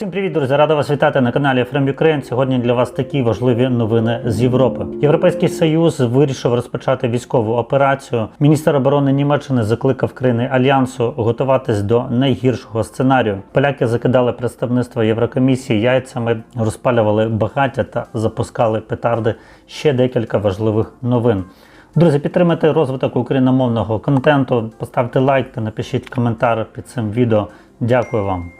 Всім привіт, друзі! Рада вас вітати на каналі From Ukraine. Сьогодні для вас такі важливі новини з Європи. Європейський союз вирішив розпочати військову операцію. Міністр оборони Німеччини закликав країни альянсу готуватись до найгіршого сценарію. Поляки закидали представництво Єврокомісії яйцями, розпалювали багаття та запускали петарди. Ще декілька важливих новин. Друзі, підтримайте розвиток україномовного контенту, поставте лайк та напишіть коментар під цим відео. Дякую вам.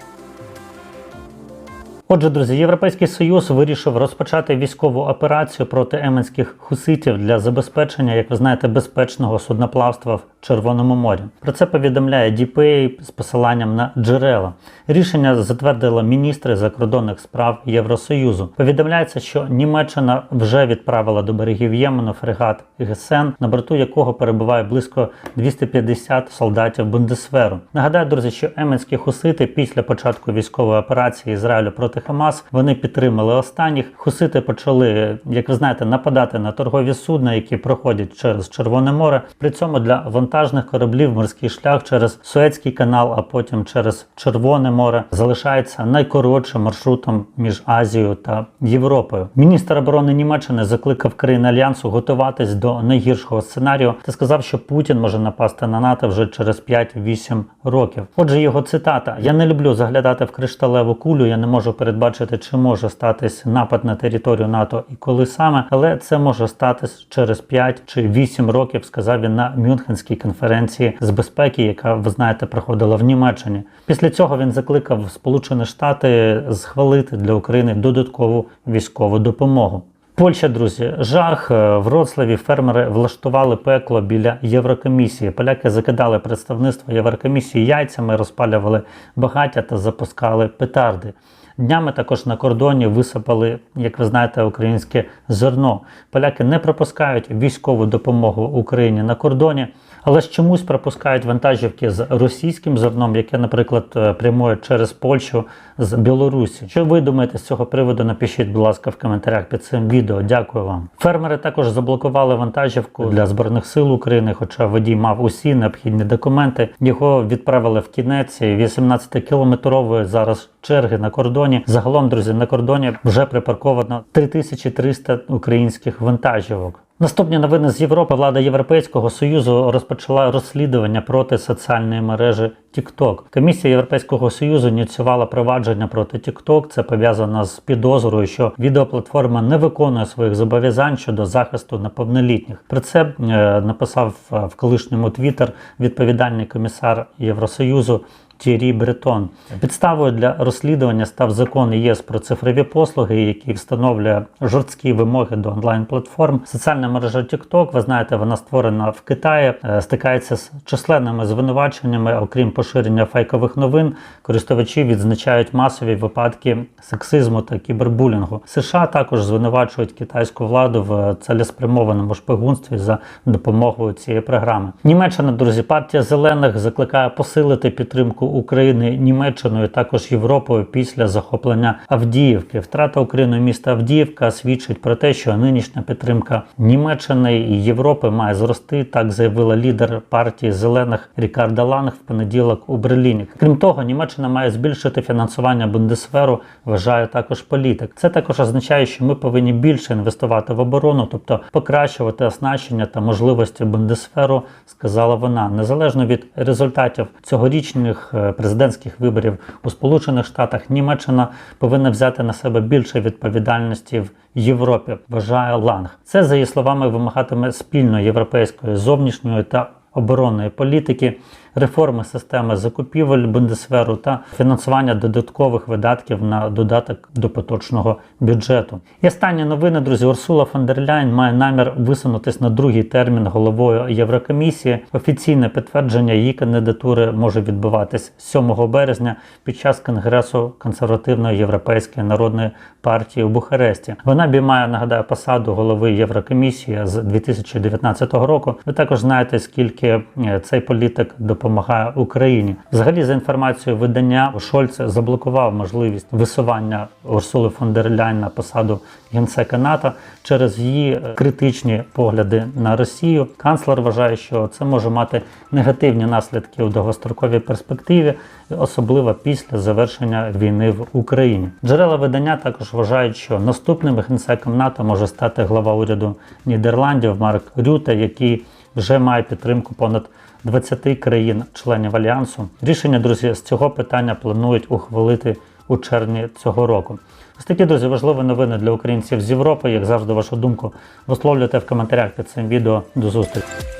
Отже, друзі, Європейський Союз вирішив розпочати військову операцію проти еменських хуситів для забезпечення, як ви знаєте, безпечного судноплавства в Червоному морі. Про це повідомляє DPA з посиланням на джерела. Рішення затвердили міністри закордонних справ Євросоюзу. Повідомляється, що Німеччина вже відправила до берегів Ємену фрегат ГСН, на борту якого перебуває близько 250 солдатів Бундесверу. Нагадаю, друзі, що еменські хусити після початку військової операції Ізраїлю проти Хамас вони підтримали останніх. Хусити почали, як ви знаєте, нападати на торгові судна, які проходять через Червоне море. При цьому для вантажних кораблів морський шлях через Суецький канал, а потім через Червоне море залишається найкоротшим маршрутом між Азією та Європою. Міністр оборони Німеччини закликав країни альянсу готуватись до найгіршого сценарію та сказав, що Путін може напасти на НАТО вже через 5-8 років. Отже, його цитата: Я не люблю заглядати в кришталеву кулю. Я не можу передбачити, чи може статись напад на територію НАТО і коли саме, але це може статись через 5 чи 8 років, сказав він на Мюнхенській конференції з безпеки, яка ви знаєте проходила в Німеччині. Після цього він закликав Сполучені Штати схвалити для України додаткову військову допомогу. Польща, друзі, жах Е, в Вроцлаві фермери влаштували пекло біля Єврокомісії. Поляки закидали представництво Єврокомісії яйцями, розпалювали багаття та запускали петарди. Днями також на кордоні висипали, як ви знаєте, українське зерно. Поляки не пропускають військову допомогу Україні на кордоні, але ж чомусь пропускають вантажівки з російським зерном, яке, наприклад, е, прямує через Польщу з Білорусі. Що ви думаєте з цього приводу? Напишіть, будь ласка, в коментарях під цим відео. Дякую вам. Фермери також заблокували вантажівку для збройних сил України, хоча водій мав усі необхідні документи. Його відправили в кінець 18-кілометрової зараз черги на кордоні. Загалом, друзі, на кордоні вже припарковано 3300 українських вантажівок. Наступні новини з Європи. Влада Європейського союзу розпочала розслідування проти соціальної мережі TikTok. Комісія Європейського союзу ініціювала провадження проти TikTok. Це пов'язано з підозрою, що відеоплатформа не виконує своїх зобов'язань щодо захисту неповнолітніх. Про це е, написав е, в колишньому Twitter відповідальний комісар Євросоюзу. Тірі Бретон підставою для розслідування став закон ЄС про цифрові послуги, який встановлює жорсткі вимоги до онлайн-платформ. Соціальна мережа TikTok, ви знаєте, вона створена в Китаї, е, стикається з численними звинуваченнями, окрім поширення фейкових новин. Користувачі відзначають масові випадки сексизму та кібербулінгу. США також звинувачують китайську владу в цілеспрямованому шпигунстві за допомогою цієї програми. Німеччина, друзі, партія зелених закликає посилити підтримку. України Німеччиною, також Європою після захоплення Авдіївки. Втрата Україною міста Авдіївка свідчить про те, що нинішня підтримка Німеччини і Європи має зрости. Так заявила лідер партії зелених Рікарда Ланг в понеділок у Берліні. Крім того, Німеччина має збільшити фінансування Бундесверу. Вважає також політик. Це також означає, що ми повинні більше інвестувати в оборону, тобто покращувати оснащення та можливості Бундесферу, сказала вона, незалежно від результатів цьогорічних президентських виборів у Сполучених Штатах Німеччина повинна взяти на себе більше відповідальності в Європі. Вважає Ланг. Це за її словами вимагатиме спільної європейської зовнішньої та оборонної політики, реформи системи закупівель Бундесверу та фінансування додаткових видатків на додаток до поточного бюджету. І останні новини, друзі, Урсула фон дер Ляйн має намір висунутись на другий термін головою Єврокомісії. Офіційне підтвердження її кандидатури може відбуватись 7 березня під час конгресу консервативної європейської народної партії у Бухаресті. Вона обіймає, нагадаю, посаду голови Єврокомісії з 2019 року. Ви також знаєте, скільки е, цей політик допомагає допомагає Україні. Взагалі, за інформацією видання, Шольц заблокував можливість висування Урсули фон дер Ляйн на посаду генсека НАТО через її е, критичні погляди на Росію. Канцлер вважає, що це може мати негативні наслідки у довгостроковій перспективі, особливо після завершення війни в Україні. Джерела видання також вважають, що наступним генсеком НАТО може стати глава уряду Нідерландів Марк Рюте, який вже має підтримку понад 20 країн-членів альянсу. Рішення, друзі, з цього питання планують ухвалити у червні цього року. Ось такі, друзі, важливі новини для українців з Європи. Як завжди, вашу думку висловлюйте в коментарях під цим відео. До зустрічі.